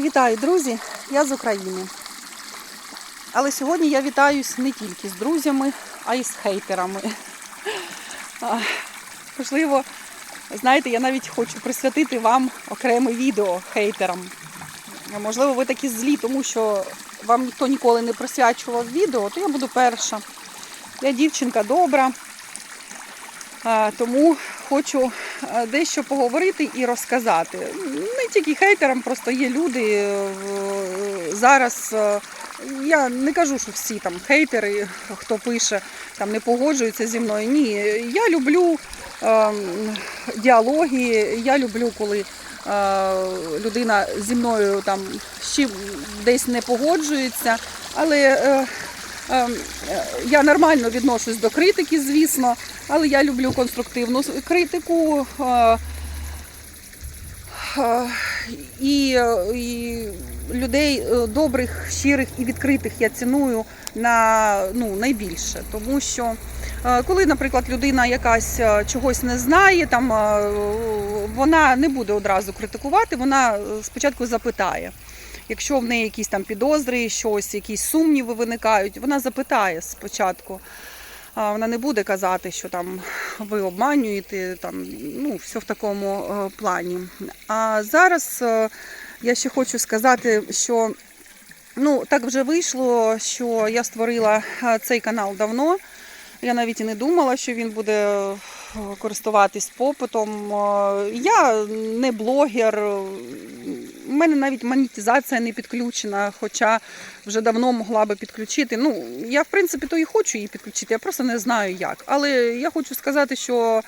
Вітаю, друзі! Я з України. Але сьогодні я вітаюсь не тільки з друзями, а й з хейтерами. Можливо, знаєте, я навіть хочу присвятити вам окреме відео хейтерам. Можливо, ви такі злі, тому що вам ніхто ніколи не присвячував відео, то я буду перша. Я дівчинка добра, тому хочу е, дещо поговорити і розказати. Не тільки хейтерам, просто є люди е, зараз. е, Я не кажу, що всі там хейтери, хто пише, там не погоджуються зі мною. Ні, я люблю е, діалоги, я люблю, коли людина зі мною там ще десь не погоджується, але я нормально відношусь до критики, звісно, але я люблю конструктивну критику. е, е, І, е, і людей е, добрих, щирих і відкритих я ціную на ну, найбільше. Тому що е, коли, наприклад, людина якась е, чогось не знає, там е, вона не буде одразу критикувати, вона е, спочатку запитає. Якщо в неї якісь там підозри, щось, якісь сумніви виникають, вона запитає спочатку. Вона не буде казати, що там ви обманюєте, там, ну, все в такому е, плані. А зараз е, я ще хочу сказати, що ну, так вже вийшло, що я створила е, цей канал давно. Я навіть і не думала, що він буде користуватись попитом. Я не блогер, у мене навіть монетизація не підключена, хоча вже давно могла би підключити. Ну, я в принципі то і хочу її підключити, я просто не знаю як. Але я хочу сказати, що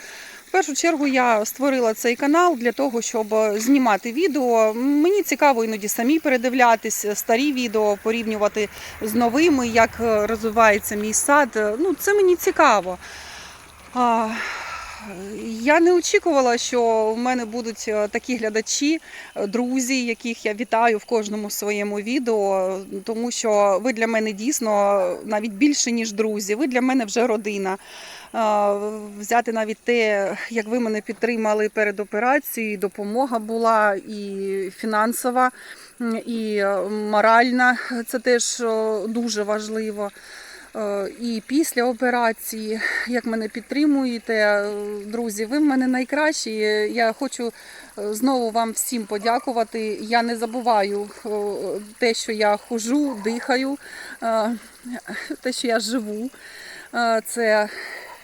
в першу чергу я створила цей канал для того, щоб знімати відео. Мені цікаво іноді самі передивлятись старі відео, порівнювати з новими, як розвивається мій сад. Ну, це мені цікаво. Я не очікувала, що в мене будуть е, такі глядачі, е, друзі, яких я вітаю в кожному своєму відео, тому що ви для мене дійсно навіть більше, ніж друзі. Ви для мене вже родина. Е, Взяти навіть те, як ви мене підтримали перед операцією, допомога була і фінансова, і моральна. Це теж дуже важливо. Е, І після операції, як мене підтримуєте, е, друзі, ви в мене найкращі. Я хочу е, знову вам всім подякувати. Я не забуваю е, те, що я хожу, дихаю, е, те, що я живу. Е, Це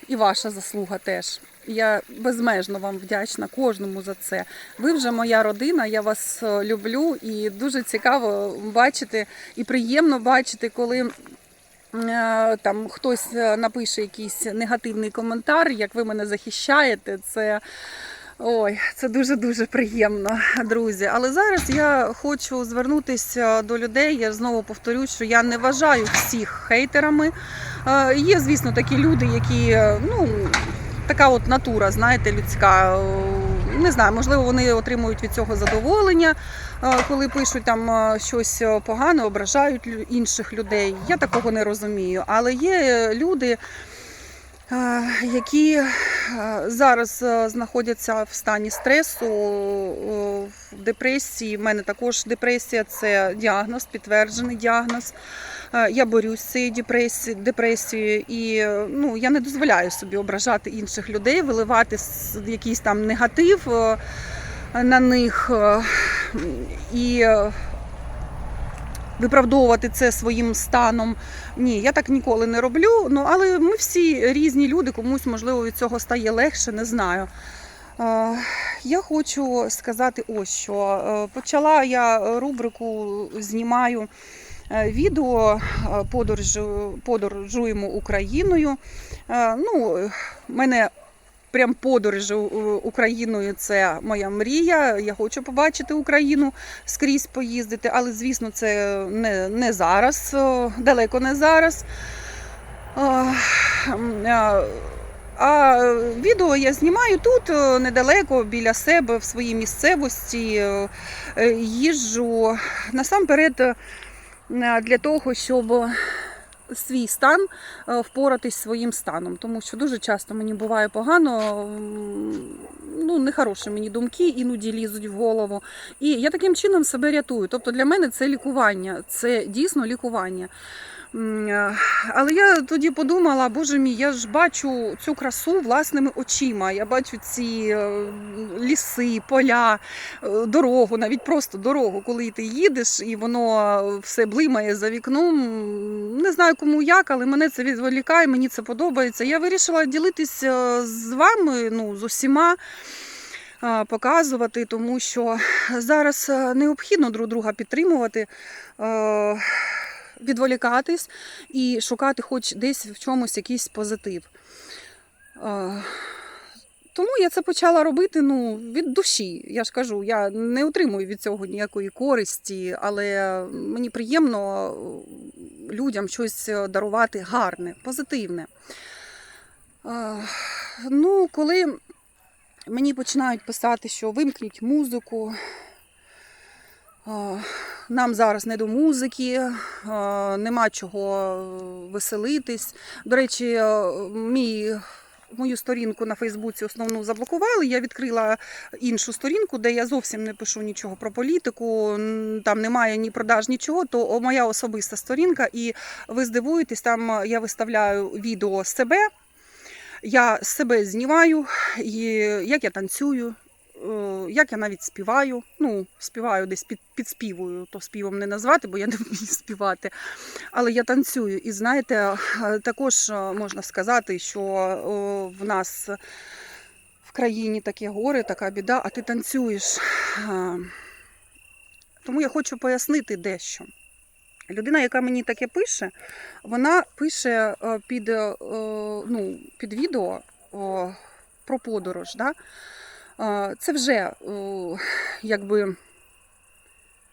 і ваша заслуга теж. Я безмежно вам вдячна кожному за це. Ви вже моя родина, я вас е, люблю і дуже цікаво бачити і приємно бачити, коли Е, там хтось е, напише якийсь негативний коментар, як ви мене захищаєте, це. Ой, це дуже дуже приємно, друзі. Але зараз я хочу звернутися до людей. Я знову повторюю, що я не вважаю всіх хейтерами. Е, Є, звісно, такі люди, які е, ну така от натура, знаєте, людська. Не знаю, можливо, вони отримують від цього задоволення, е, коли пишуть там е, щось е, погане, ображають інших людей. Я такого не розумію. Але є люди, які е, зараз е, знаходяться в стані стресу, в депресії. У мене також депресія це діагноз, підтверджений діагноз. Е, Я борюсь з цією депресі- депресією, і ну, я не дозволяю собі ображати інших людей, виливати якийсь там негатив на них. І виправдовувати це своїм станом. Ні, я так ніколи не роблю. Ну, але ми всі різні люди, комусь, можливо, від цього стає легше, не знаю. Е, Я хочу сказати ось що. Е, Почала я рубрику знімаю е, відео подорожуємо Україною. Ну, мене прям подорожі е, Україною це моя мрія. Я хочу побачити Україну скрізь поїздити, але звісно, це не, не зараз, далеко не зараз. А відео я знімаю тут недалеко біля себе, в своїй місцевості. Е, Їжджу насамперед е, для того, щоб свій стан, е, впоратись своїм станом, тому що дуже часто мені буває погано, ну нехороші мені думки іноді лізуть в голову. І я таким чином себе рятую. Тобто для мене це лікування, це дійсно лікування. Е, Але я тоді подумала, боже мій, я ж бачу цю красу власними очима. Я бачу ці е, ліси, поля, е, дорогу, навіть просто дорогу, коли ти їдеш і воно все блимає за вікном. Не знаю кому як, але мене це відволікає, мені це подобається. Я вирішила ділитися з вами, ну, з усіма. Показувати, тому що зараз необхідно друг друга підтримувати, відволікатись і шукати хоч десь в чомусь якийсь позитив. Е, Тому я це почала робити ну, від душі. Я ж кажу, я не отримую від цього ніякої користі, але мені приємно е, людям щось дарувати гарне, позитивне. Е, Ну, коли мені починають писати, що вимкніть музику. Нам зараз не до музики, нема чого веселитись. До речі, мій мою сторінку на Фейсбуці основну заблокували. Я відкрила іншу сторінку, де я зовсім не пишу нічого про політику. Там немає ні продаж, нічого. То моя особиста сторінка, і ви здивуєтесь, там я виставляю відео себе. Я себе знімаю, і як я танцюю, як я навіть співаю. Ну, співаю десь під, підспівую, то співом не назвати, бо я не вмію співати. Але я танцюю. І знаєте, е, також е, можна сказати, що е, в нас в країні таке горе, така біда, а ти танцюєш. Е, Тому я хочу пояснити дещо. Людина, яка мені таке пише, вона пише е, під, е, ну, під відео про подорож. Да? Е, Це вже якби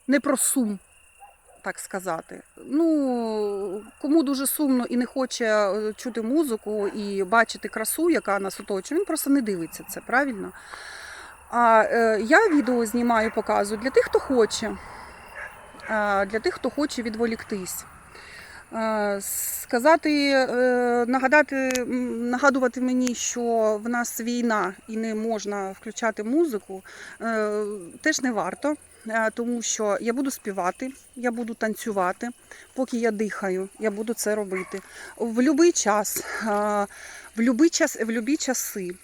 не про сум, так сказати. Ну, кому дуже сумно і не хоче е, чути музику і бачити красу, яка нас оточує, він просто не дивиться це, правильно? А е, я відео знімаю, показую для тих, хто хоче, е, для тих, хто хоче відволіктись. Е, Сказати, е, нагадати, нагадувати мені, що в нас війна і не можна включати музику, е, теж не варто, тому що я буду співати, я буду танцювати, поки я дихаю, я буду це робити. В будь-який час, в будь-який час, в любі часи,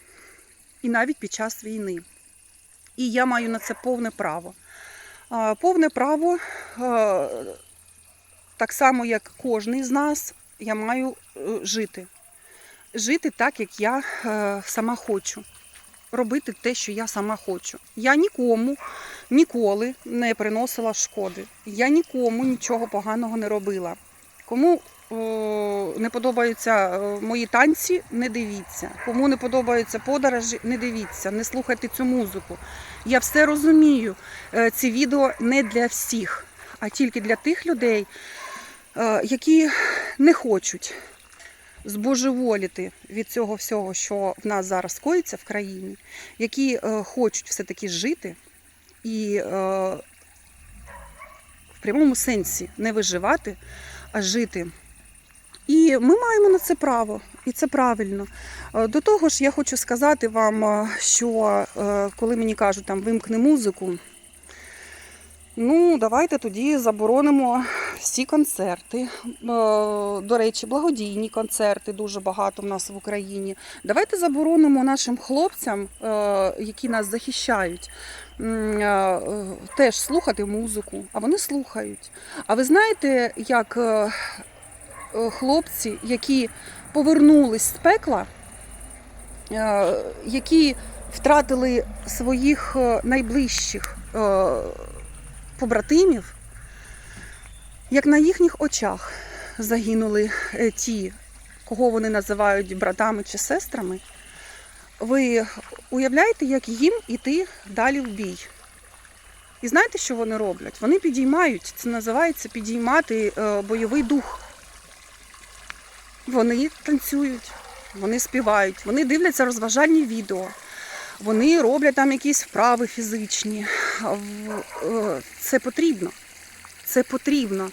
і навіть під час війни. І я маю на це повне право. Повне право, так само як кожен з нас, я маю е, жити. Жити так, як я е, сама хочу. Робити те, що я сама хочу. Я нікому ніколи не приносила шкоди. Я нікому нічого поганого не робила. Кому е, не подобаються мої танці, не дивіться. Кому не подобаються подорожі, не дивіться, не слухайте цю музику. Я все розумію. Ці відео не для всіх, а тільки для тих людей, які не хочуть збожеволіти від цього всього, що в нас зараз коїться в країні, які е, хочуть все-таки жити і е, в прямому сенсі не виживати, а жити. І ми маємо на це право, і це правильно. Е, До того ж, я хочу сказати вам, е, що е, коли мені кажуть, там вимкни музику, ну давайте тоді заборонимо всі концерти. Е, До речі, благодійні концерти дуже багато в нас в Україні. Давайте заборонимо нашим хлопцям, е, які нас захищають, е, теж слухати музику, а вони слухають. А ви знаєте, як хлопці, які повернулись з пекла, які втратили своїх найближчих побратимів, як на їхніх очах загинули е, ті, кого вони називають братами чи сестрами, ви уявляєте, як їм іти далі в бій? І знаєте, що вони роблять? Вони підіймають, це називається підіймати е, бойовий дух. Вони танцюють, вони співають, вони дивляться розважальні відео, вони роблять там якісь вправи фізичні. Е, Це потрібно. Це потрібно.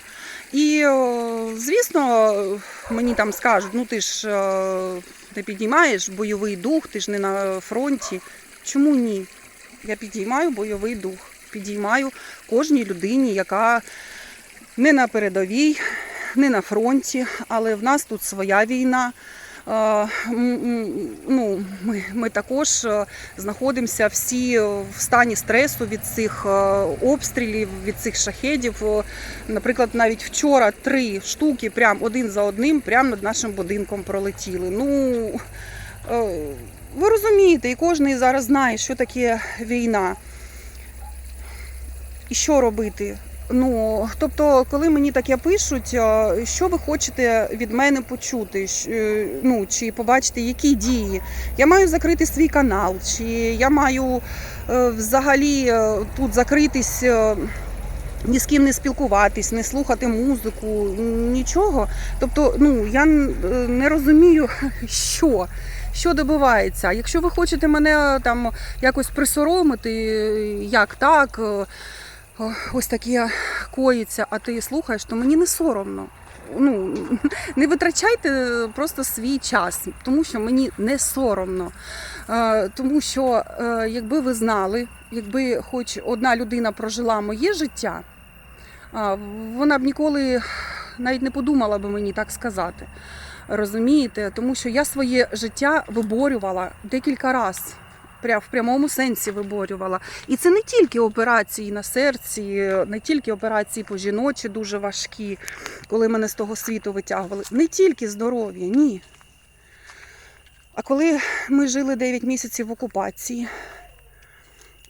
І, е, звісно, мені там скажуть, ну ти ж е, не підіймаєш бойовий дух, ти ж не на фронті. Чому ні? Я підіймаю бойовий дух, підіймаю кожній людині, яка не на передовій, не на фронті, але в нас тут своя війна. Ну, ми, ми також е, знаходимося всі в стані стресу від цих е, обстрілів, від цих шахедів. Е, Наприклад, навіть вчора три штуки, прям один за одним, прямо над нашим будинком пролетіли. Ну ви розумієте, і кожен зараз знає, що таке війна. І що робити? Ну, тобто, коли мені таке пишуть, е, що ви хочете від мене почути? Е, Ну, чи побачити, які дії? Я маю закрити свій канал, чи я маю е, взагалі тут закритись, ні з ким не спілкуватись, не слухати музику, нічого. Тобто, ну я не розумію, що. Що добивається? Якщо ви хочете мене там якось присоромити, як так, ось таке коїться, а ти слухаєш, то мені не соромно. Ну, не витрачайте просто свій час, тому що мені не соромно. Е, Тому що, е, якби ви знали, якби хоч одна людина прожила моє життя, вона б ніколи навіть не подумала би мені так сказати. Розумієте? Тому що я своє життя виборювала декілька разів. В прямому сенсі виборювала. І це не тільки операції на серці, не тільки операції по жіночі дуже важкі, коли мене з того світу витягували. Не тільки здоров'я, ні. А коли ми жили 9 місяців в окупації,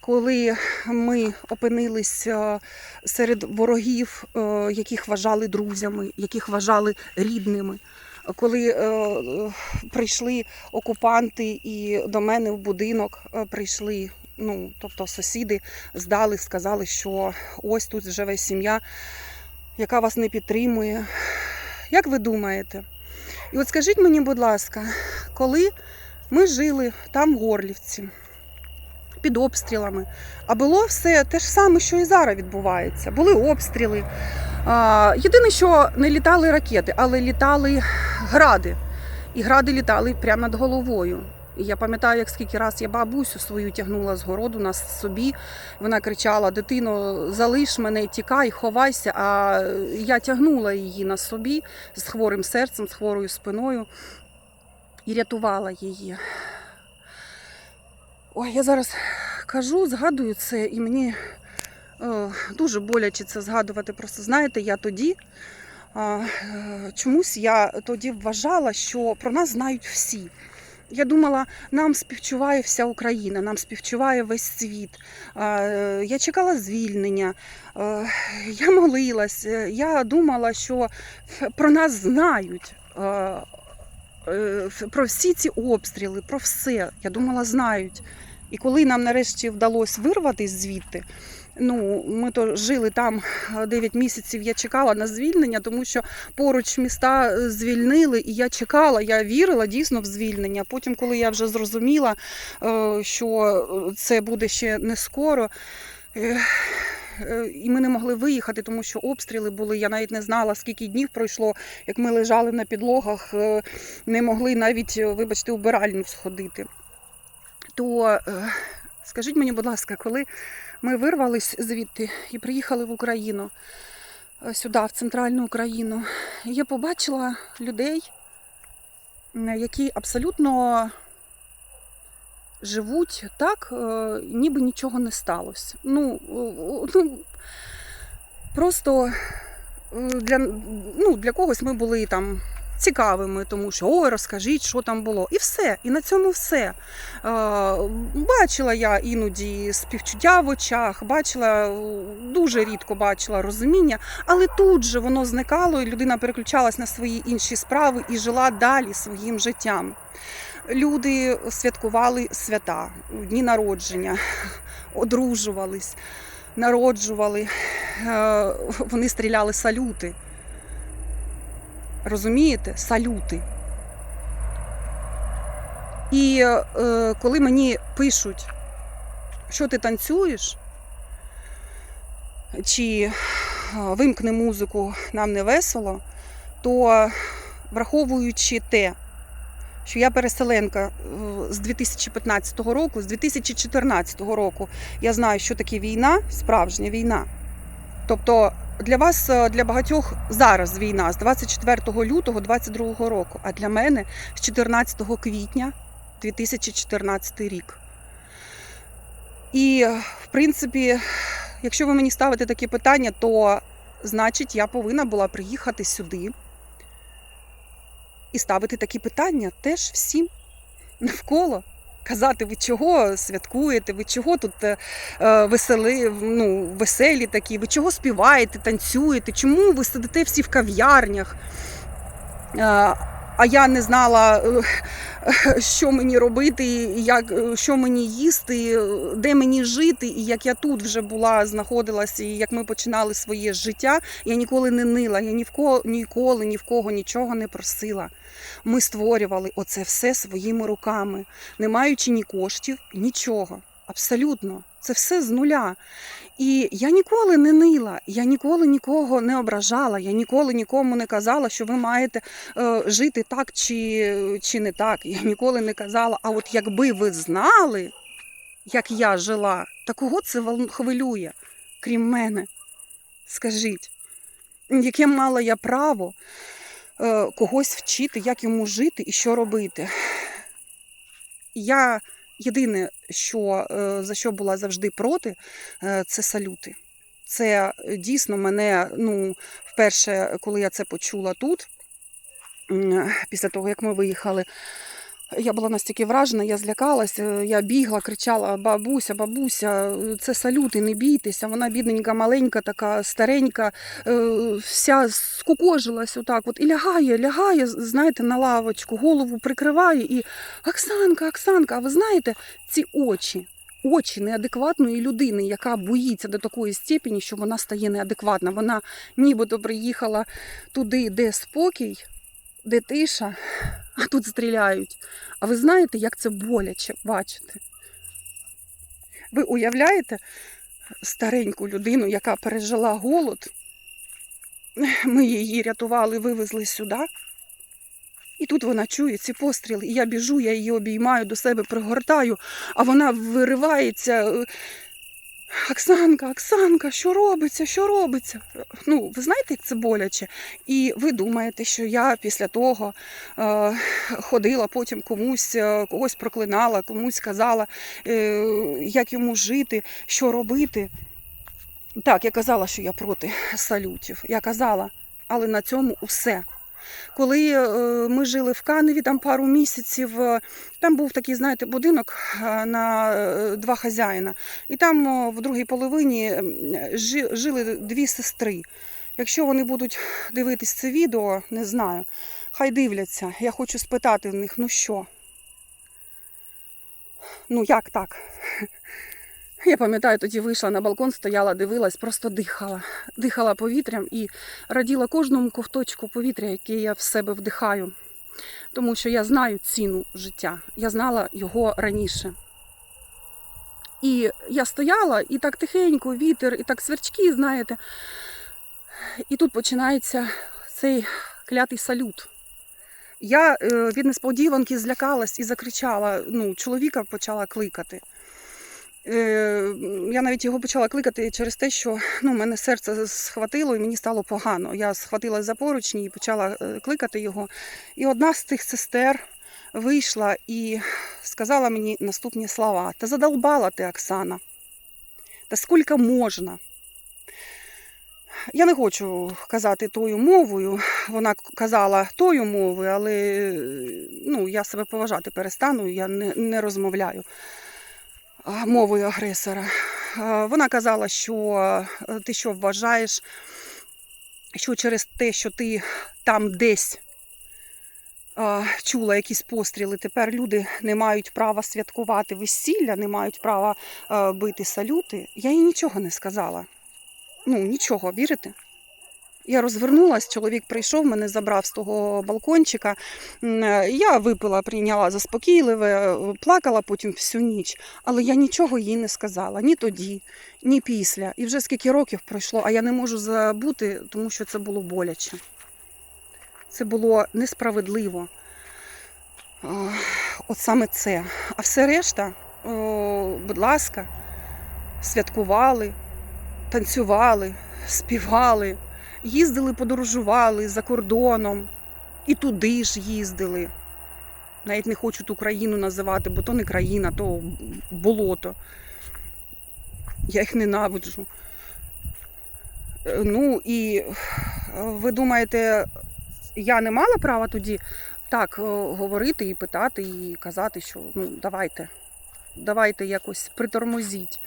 коли ми опинились е, серед ворогів, е, яких вважали друзями, яких вважали рідними, коли е, прийшли окупанти і до мене в будинок е, прийшли, ну тобто сусіди здали, сказали, що ось тут живе сім'я, яка вас не підтримує. Як ви думаєте? І от скажіть мені, будь ласка, коли ми жили там в Горлівці, під обстрілами, а було все те ж саме, що і зараз відбувається. Були обстріли. Єдине, що не літали ракети, але літали гради. І гради літали прямо над головою. І я пам'ятаю, як скільки раз я бабусю свою тягнула з городу на собі. Вона кричала: Дитино, залиш мене, тікай, ховайся. А я тягнула її на собі з хворим серцем, з хворою спиною і рятувала її. Ой, я зараз кажу, згадую це, і мені дуже боляче це згадувати. Просто знаєте, я тоді е, е, чомусь я тоді вважала, що про нас знають всі. Я думала, нам співчуває вся Україна, нам співчуває весь світ. Е, Я чекала звільнення, е, я молилась, е, я думала, що про нас знають. е, е, Про всі ці обстріли, про все. Я думала, знають. І коли нам нарешті вдалося вирватися звідти, ну ми то жили там 9 місяців. Я чекала на звільнення, тому що поруч міста е, звільнили, і я чекала, я вірила дійсно в звільнення. Потім, коли я вже зрозуміла, е, що це буде ще не скоро. е, е, І ми не могли виїхати, тому що обстріли були. Я навіть не знала, скільки днів пройшло, як ми лежали на підлогах, е, не могли навіть, е, вибачте, убиральню сходити. То е, скажіть мені, будь ласка, коли ми вирвались звідти і приїхали в Україну, е, сюди, в центральну Україну, я побачила людей, які абсолютно живуть так, е, ніби нічого не сталося. Ну, ну просто е, для, ну, для когось ми були там цікавими, тому що ой, розкажіть, що там було. І все. І на цьому все. Е, Бачила я іноді співчуття в очах, бачила дуже рідко бачила розуміння, але тут же воно зникало, і людина переключалась на свої інші справи і жила далі своїм життям. Люди святкували свята, дні народження, одружувались, народжували, е, вони стріляли салюти. Розумієте? Салюти. І е, коли мені пишуть, що ти танцюєш, чи вимкни музику, нам не весело, то враховуючи те, що я переселенка е, з 2015 року, з 2014 року я знаю, що таке війна, справжня війна. Тобто для вас, е, для багатьох зараз війна з 24 лютого 2022 року, а для мене з 14 квітня 2014 рік. І, в принципі, якщо ви мені ставите такі питання, то значить я повинна була приїхати сюди і ставити такі питання теж всім навколо. Казати, ви чого святкуєте, ви чого тут е, е, весели, ну, веселі такі, ви чого співаєте, танцюєте, чому ви сидите всі в кав'ярнях? А я не знала, е, що мені робити, як, е, що мені їсти, де мені жити, і як я тут вже була, знаходилася, і як ми починали своє життя, я ніколи не нила, я ні в кого, ніколи ні в кого нічого не просила. Ми створювали оце все своїми руками, не маючи ні коштів, нічого. Абсолютно, це все з нуля. І я ніколи не нила, я ніколи нікого не ображала, я ніколи нікому не казала, що ви маєте е, жити так чи, чи не так. Я ніколи не казала. А от якби ви знали, як я жила, та кого це хвилює, крім мене? Скажіть, яке мала я право е, когось вчити, як йому жити і що робити? Я єдине, що, е, за що була завжди проти, е, це салюти. Це е, дійсно мене, ну, вперше, коли я це почула тут, після того, як ми виїхали, я була настільки вражена, я злякалася, я бігла, кричала: бабуся, бабуся, це салюти, не бійтеся. Вона бідненька, маленька, така старенька, е, вся скукожилась отак. От і лягає, лягає, знаєте, на лавочку, голову прикриває і Оксанка, Оксанка, а ви знаєте, ці очі. Очі неадекватної людини, яка боїться до такої степені, що вона стає неадекватна. Вона нібито приїхала туди, де спокій, де тиша, а тут стріляють. А ви знаєте, як це боляче бачити? Ви уявляєте стареньку людину, яка пережила голод? Ми її рятували, вивезли сюди. І тут вона чує ці постріли. І я біжу, я її обіймаю до себе, пригортаю, а вона виривається. Оксанка, Оксанка, що робиться? Що робиться? Ну, ви знаєте, як це боляче? І ви думаєте, що я після того е, ходила потім комусь, е, когось проклинала, комусь казала, е, як йому жити, що робити. Так, я казала, що я проти салютів. Я казала, але на цьому усе. Коли е, ми жили в Каневі там пару місяців, е, там був такий, знаєте, будинок е, на два хазяїна. І там в другій половині жили дві сестри. Якщо вони будуть дивитись це відео, не знаю, хай дивляться. Я хочу спитати в них, ну що? Ну як так? Я пам'ятаю, тоді вийшла на балкон, стояла, дивилась, просто дихала. Дихала повітрям і раділа кожному ковточку повітря, яке я в себе вдихаю. Тому що я знаю ціну життя. Я знала його раніше. І я стояла, і так тихенько, вітер, і так сверчки, знаєте. І тут починається цей клятий салют. Я е, від несподіванки злякалась і закричала. Ну, чоловіка почала кликати. Е, Я навіть його почала кликати через те, що ну, мене серце схватило і мені стало погано. Я схватилась за поручні і почала е, кликати його. І одна з тих сестер вийшла і сказала мені наступні слова: Та задолбала ти, Оксана. Та скільки можна? Я не хочу казати тою мовою. Вона казала тою мовою, але е, ну, я себе поважати перестану, я не, не розмовляю мовою агресора. Вона казала, що е, ти що вважаєш, що через те, що ти там десь чула якісь постріли, тепер люди не мають права святкувати весілля, не мають права бити салюти. Я їй нічого не сказала. Ну, нічого, вірите? Я розвернулась, чоловік прийшов, мене забрав з того балкончика. Е, Я випила, прийняла заспокійливе, е, плакала потім всю ніч, але я нічого їй не сказала ні тоді, ні після. І вже скільки років пройшло, а я не можу забути, тому що це було боляче. Це було несправедливо. От саме це. А все решта, будь ласка, святкували, танцювали, співали, їздили, подорожували за кордоном. І туди ж їздили. Навіть не хочу ту країну називати, бо то не країна, то болото. Я їх ненавиджу. Е, Ну і е, ви думаєте, я не мала права тоді так е, говорити і питати, і казати, що ну давайте, давайте якось притормозіть.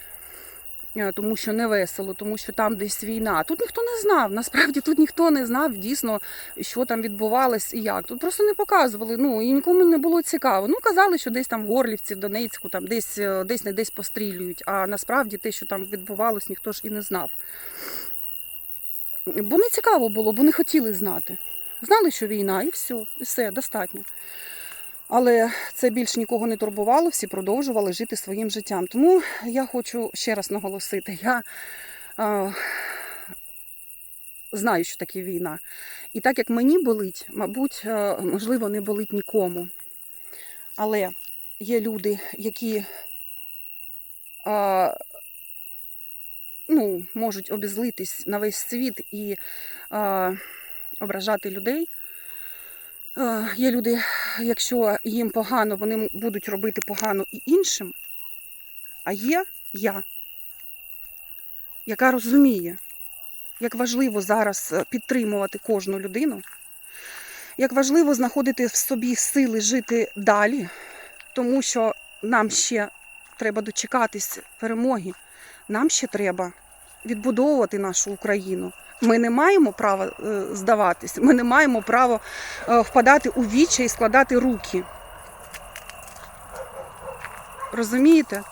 Е, Тому що не весело, тому що там десь війна. Тут ніхто не знав. Насправді тут ніхто не знав дійсно, що там відбувалось і як. Тут просто не показували. Ну і нікому не було цікаво. Ну казали, що десь там в Горлівці, в Донецьку, там десь е, десь не десь пострілюють. А насправді те, що там відбувалось, ніхто ж і не знав. Бо не цікаво було, бо не хотіли знати. Знали, що війна, і все, і все, достатньо. Але це більш нікого не турбувало, всі продовжували жити своїм життям. Тому я хочу ще раз наголосити: я е, знаю, що таке війна. І так як мені болить, мабуть, е, можливо, не болить нікому. Але є люди, які е, ну, можуть обізлитись на весь світ і е, ображати людей. Е, Є люди, якщо їм погано, вони будуть робити погано і іншим. А є я, яка розуміє, як важливо зараз е, підтримувати кожну людину, як важливо знаходити в собі сили жити далі, тому що нам ще треба дочекатись перемоги, нам ще треба відбудовувати нашу Україну. Ми не маємо права е, здаватись, ми не маємо права е, впадати у віччя і складати руки. Розумієте?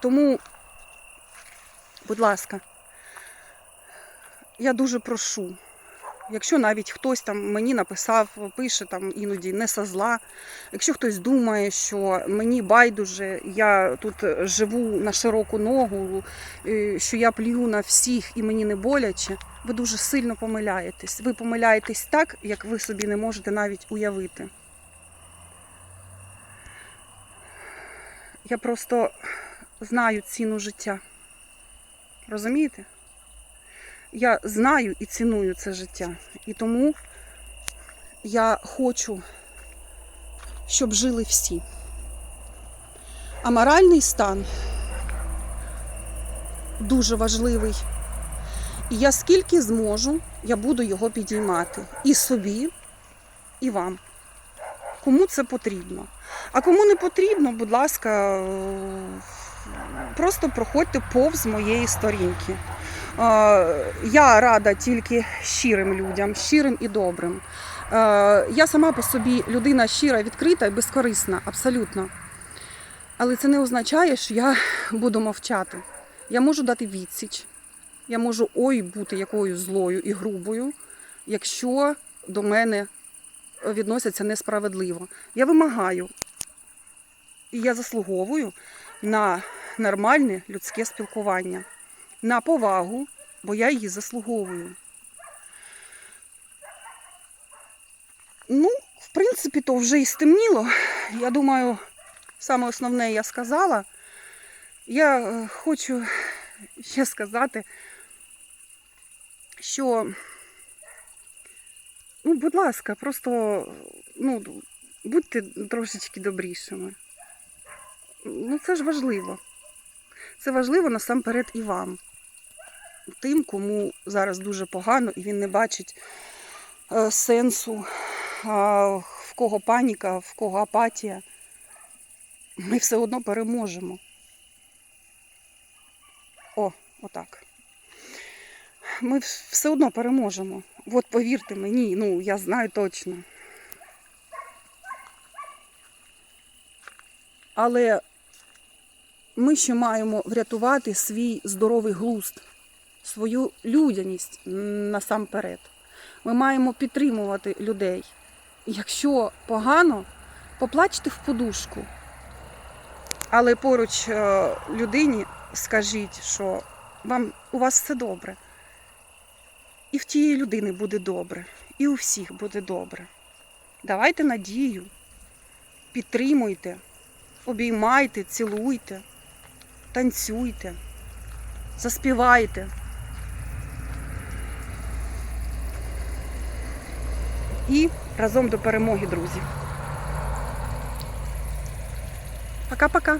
Тому, будь ласка, я дуже прошу, якщо навіть хтось там мені написав, пише там іноді не со зла, якщо хтось думає, що мені байдуже, я тут живу на широку ногу, е, що я плюю на всіх і мені не боляче, ви дуже сильно помиляєтесь. Ви помиляєтесь так, як ви собі не можете навіть уявити. Я просто знаю ціну життя. Розумієте? Я знаю і ціную це життя. І тому я хочу, щоб жили всі. А моральний стан дуже важливий. І я скільки зможу, я буду його підіймати. І собі, і вам. Кому це потрібно. А кому не потрібно, будь ласка, просто проходьте повз моєї сторінки. Е, Я рада тільки щирим людям, щирим і добрим. Е, Я сама по собі людина щира, відкрита і безкорисна, абсолютно. Але це не означає, що я буду мовчати. Я можу дати відсіч. Я можу ой бути якою злою і грубою, якщо до мене відносяться несправедливо. Я вимагаю і я заслуговую на нормальне людське спілкування, на повагу, бо я її заслуговую. Ну, в принципі, то вже і стемніло. Я думаю, саме основне я сказала. Я е, хочу ще сказати, що, ну, будь ласка, просто ну, будьте трошечки добрішими. Ну, це ж важливо. Це важливо насамперед і вам. Тим, кому зараз дуже погано і він не бачить е, сенсу, в кого паніка, в кого апатія. Ми все одно переможемо. О, отак. Ми все одно переможемо. От повірте мені, ну я знаю точно. Але ми ще маємо врятувати свій здоровий глузд. Свою людяність насамперед. Ми маємо підтримувати людей. Якщо погано, поплачте в подушку. Але поруч е, людині скажіть, що вам у вас все добре. І в тієї людини буде добре, і у всіх буде добре. Давайте надію, підтримуйте, обіймайте, цілуйте, танцюйте, заспівайте. І разом до перемоги, друзі. Пока-пока.